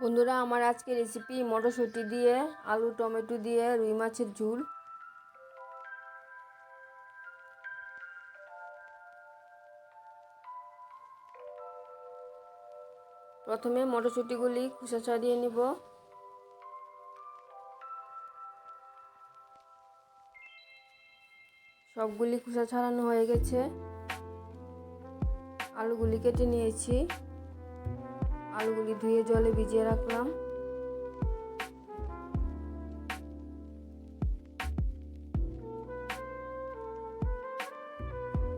বন্ধুরা, আমার আজকে রেসিপি মটরশুঁটি দিয়ে, আলু, টমেটো দিয়ে, রুই মাছের ঝুল। প্রথমে মটরশুঁটিগুলি খোসা ছাড়িয়ে নিব। সবগুলি খোসা ছাড়ানো হয়ে গেছে। আলুগুলি কেটে নিয়েছি। আলুগুলি ধুয়ে জলে ভিজিয়ে রাখলাম।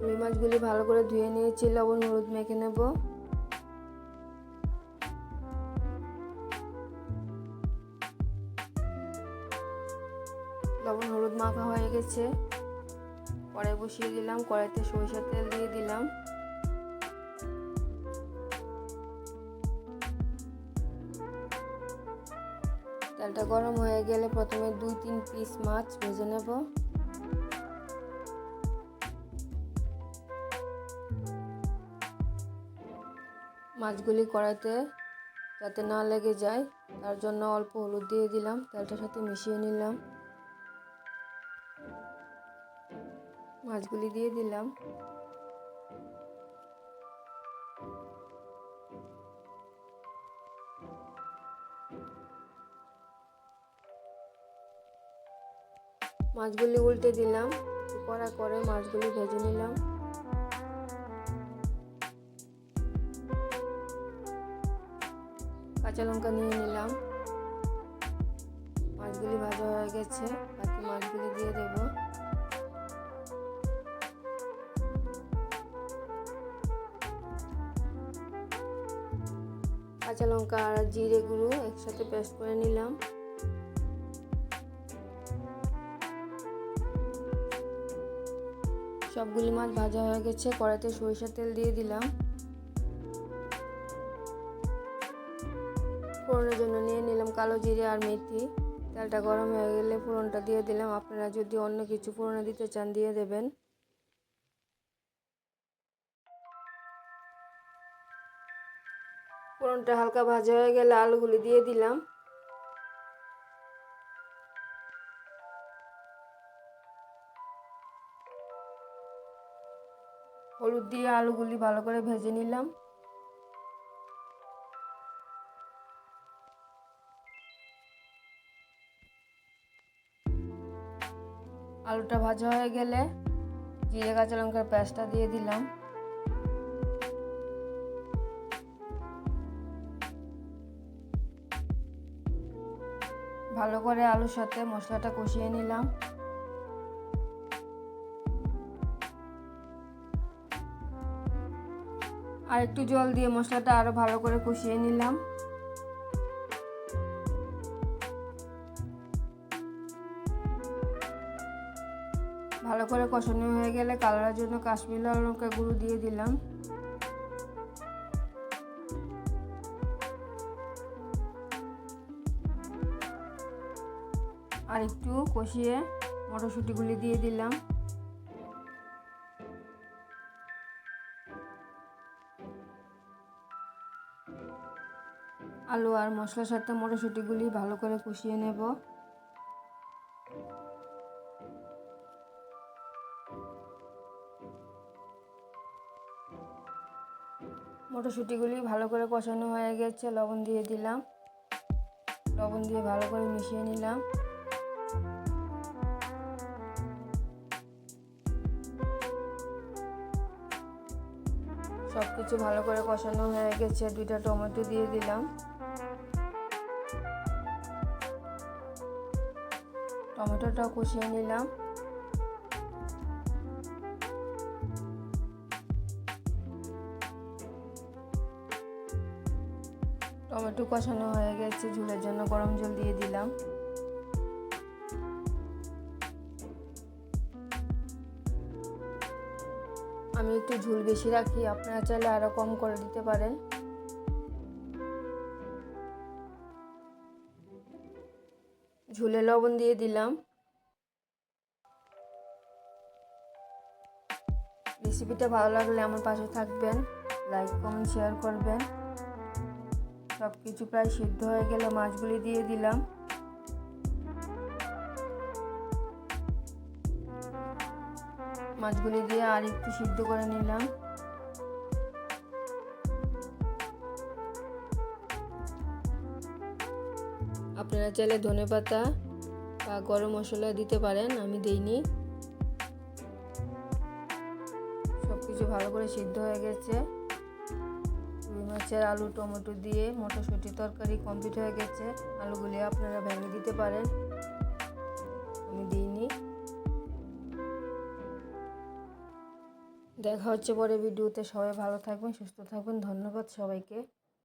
রুই মাছগুলি ভালো করে ধুয়ে নিয়েছি, লবণ, হলুদ মেখে নেব। লবণ, হলুদ মাখা হয়ে গেছে। কড়াই বসিয়ে দিলাম, কড়াইতে সরিষার তেল দিয়ে দিলাম। তেলটা গরম হয়ে গেলে প্রথমে দুই, তিন পিস মাছ ভেজে নেব। মাছগুলি কড়াইতে যাতে না লেগে যায়, তার জন্য অল্প হলুদ দিয়ে দিলাম, তেলটার সাথে মিশিয়ে নিলাম। মাছগুলি দিয়ে দিলাম। মাছগুলি উল্টে দিলাম। কড়া করে মাছগুলি ভেজে নিলাম। কাঁচা লঙ্কা নিয়ে নিলাম। মাছগুলি ভাজা হয়ে গেছে। বাকি মাছগুলি দিয়ে দেব। কাঁচা লঙ্কা আর জিরে গুঁড়ো একসাথে পেস্ট করে নিলাম। সবগুলি মাছ ভাজা হয়ে গেছে, কড়াইতে সরিষার তেল দিয়ে দিলাম। ফোড়নের জন্য নিয়ে নিলাম কালো জিরে আর মেথি। তেলটা গরম হয়ে গেলে ফোড়নটা দিয়ে দিলাম। আপনারা যদি অন্য কিছু ফোড়নে দিতে চান, দিয়ে দেবেন। ফোড়নটা হালকা ভাজা হয়ে গেলে আলুগুলি দিয়ে দিলাম। হলুদ দিয়ে আলুগুলি ভালো করে ভেজে নিলাম। আলুটা ভাজা হয়ে গেলে জিরে, কাঁচা লঙ্কার পেঁয়াজটা দিয়ে দিলাম। ভালো করে আলুর সাথে মশলাটা কষিয়ে নিলাম। আর একটু জল দিয়ে মশলাটা আরও ভালো করে কষিয়ে নিলাম। ভালো করে কষানো হয়ে গেলে কালারের জন্য কাশ্মীর লাল লঙ্কা গুঁড়ো দিয়ে দিলাম। আর একটু কষিয়ে মটরশুঁটিগুলি দিয়ে দিলাম। আলু আর মশলার সাথে মটরশুঁটিগুলি ভালো করে কষিয়ে নেব। মটরশুঁটিগুলি ভালো করে কষানো হয়ে গেছে, লবণ দিয়ে দিলাম। লবণ দিয়ে ভালো করে মিশিয়ে নিলাম। সব কিছু ভালো করে কষানো হয়ে গেছে, দুইটা টমেটো দিয়ে দিলাম। টমেটোটা কষিয়ে নিলাম। টমেটো কষানো হয়ে গেছে, ঝুলের জন্য গরম জল দিয়ে দিলাম। আমি একটু ঝুল বেশি রাখি, আপনারা চাইলে আরও কম করে দিতে পারেন। ঝুলে লবণ দিয়ে দিলাম। রেসিপিটা ভালো লাগলে আমার পাশে থাকবেন লাইক কমেন্ট শেয়ার করবেন। সব কিছু প্রায় সিদ্ধ হয়ে গেল মাছগুলি দিয়ে দিলাম। মাছগুলি দিয়ে আর একটু সিদ্ধ করে নিলাম। আপনারা চাইলে ধনে পাতা বা গরম মশলা দিতে পারেন, আমি দিইনি। সব কিছু ভালো করে সিদ্ধ হয়ে গেছে। রুই মাছের আলু, টমেটো দিয়ে মটরশুঁটি তরকারি কমপ্লিট হয়ে গেছে। আলুগুলি আপনারা ভেঙে দিতে পারেন, আমি দিইনি। দেখা হচ্ছে পরে ভিডিওতে। সবাই ভালো থাকবেন, সুস্থ থাকবেন। ধন্যবাদ সবাইকে।